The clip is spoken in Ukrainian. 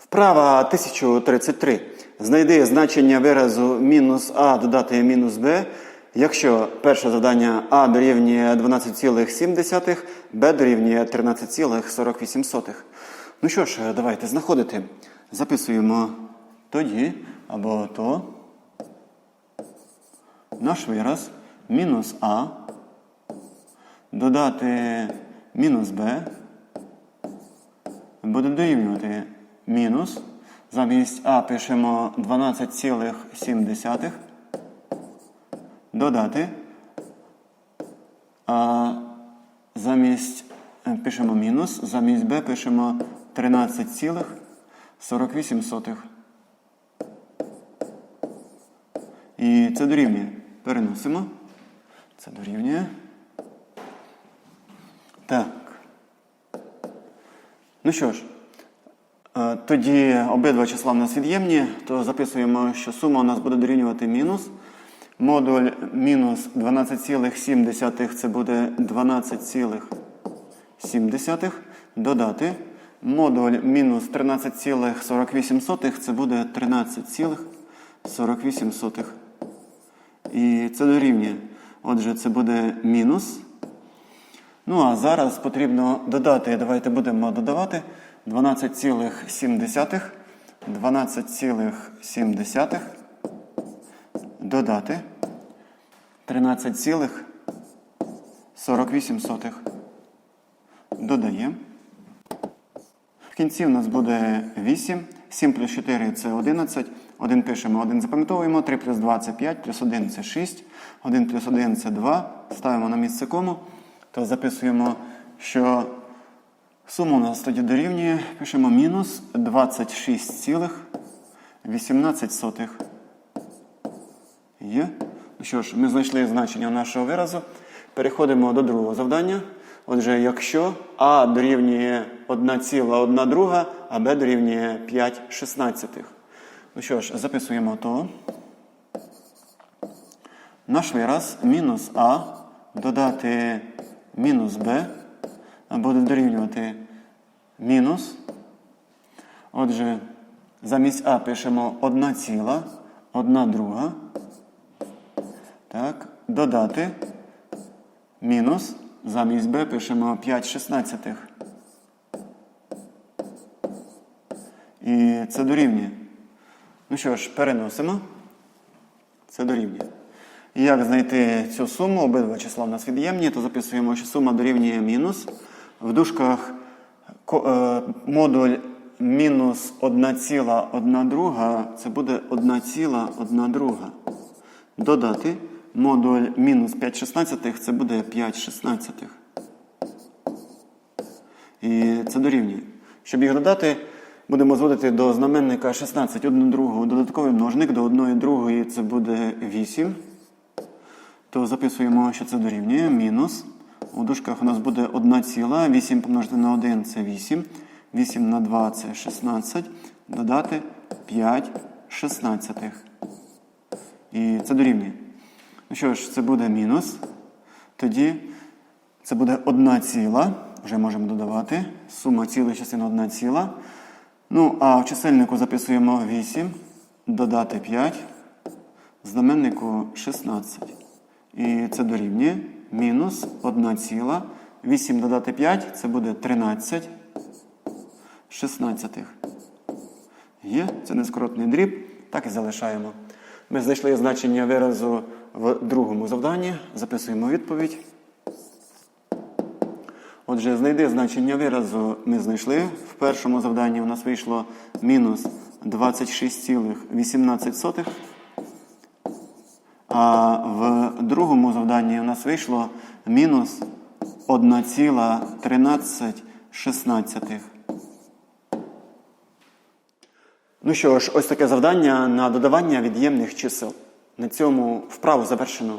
Вправа 1033. Знайди значення виразу мінус А додати мінус Б, якщо перше завдання А дорівнює 12,7, Б дорівнює 13,48. Ну що ж, давайте знаходити. Записуємо тоді або то. Наш вираз мінус А додати мінус Б буде дорівнювати мінус. Замість А пишемо 12,7. Додати. А замість е, пишемо мінус, замість Б пишемо 13,48. І це дорівнює. Переносимо. Це дорівнює. Так. Ну що ж, тоді обидва числа в нас від'ємні, то записуємо, що сума у нас буде дорівнювати мінус. Модуль мінус 12,7 це буде 12,7 додати. Модуль мінус 13,48 це буде 13,48. І це дорівнює. Отже, це буде мінус. Ну, а зараз потрібно додати, давайте будемо додавати 12,7. 12,7 додати 13,48. Додаємо. В кінці у нас буде 8. 7 плюс 4 це 11. 1 пишемо, 1 запам'ятовуємо. 3 плюс 2 це 5, плюс 1 це 6. 1 плюс 1 це 2. Ставимо на місце кому. То записуємо, що сума у нас тоді дорівнює. Пишемо мінус 26,18. Є. Ну що ж, ми знайшли значення нашого виразу. Переходимо до другого завдання. Отже, якщо А дорівнює 1,1 друга, а Б дорівнює 5 шістнадцятих. Ну що ж, записуємо то. Наш вираз мінус А додати мінус Б буде дорівнювати мінус. Отже, замість А пишемо 1 ціла, 1 друга. Так, додати мінус. Замість b пишемо 5 шістнадцятих. І це дорівнює. Ну що ж, переносимо. Це дорівнює. Як знайти цю суму? Обидва числа в нас від'ємні, то записуємо, що сума дорівнює мінус. В дужках е, модуль мінус 1,1 друга, це буде 1,1 друга. Додати модуль мінус 5 шістнадцятих, це буде 5 шістнадцятих. І це дорівнює. Щоб їх додати, будемо зводити до знаменника 16 1 другу. Додатковий множник до 1 другої це буде 8. То записуємо, що це дорівнює. Мінус. У дужках у нас буде 1 ціла. 8 помножити на 1 це 8. 8 на 2 це 16. Додати 5 шістнадцятих. І це дорівнює. Ну що ж, це буде мінус. Тоді це буде 1 ціла. Вже можемо додавати. Сума цілих частин 1 ціла. Ну, а в чисельнику записуємо 8, додати 5, в знаменнику 16. І це дорівнює мінус 1 ціла. 8 додати 5 це буде 13 шістнадцятих. Є, це нескоротний дріб, так і залишаємо. Ми знайшли значення виразу в другому завданні. Записуємо відповідь. Отже, знайди значення виразу ми знайшли. В першому завданні у нас вийшло мінус 26,18. А в другому завданні у нас вийшло мінус 1,13. Ну що ж, ось таке завдання на додавання від'ємних чисел. На цьому вправу завершено.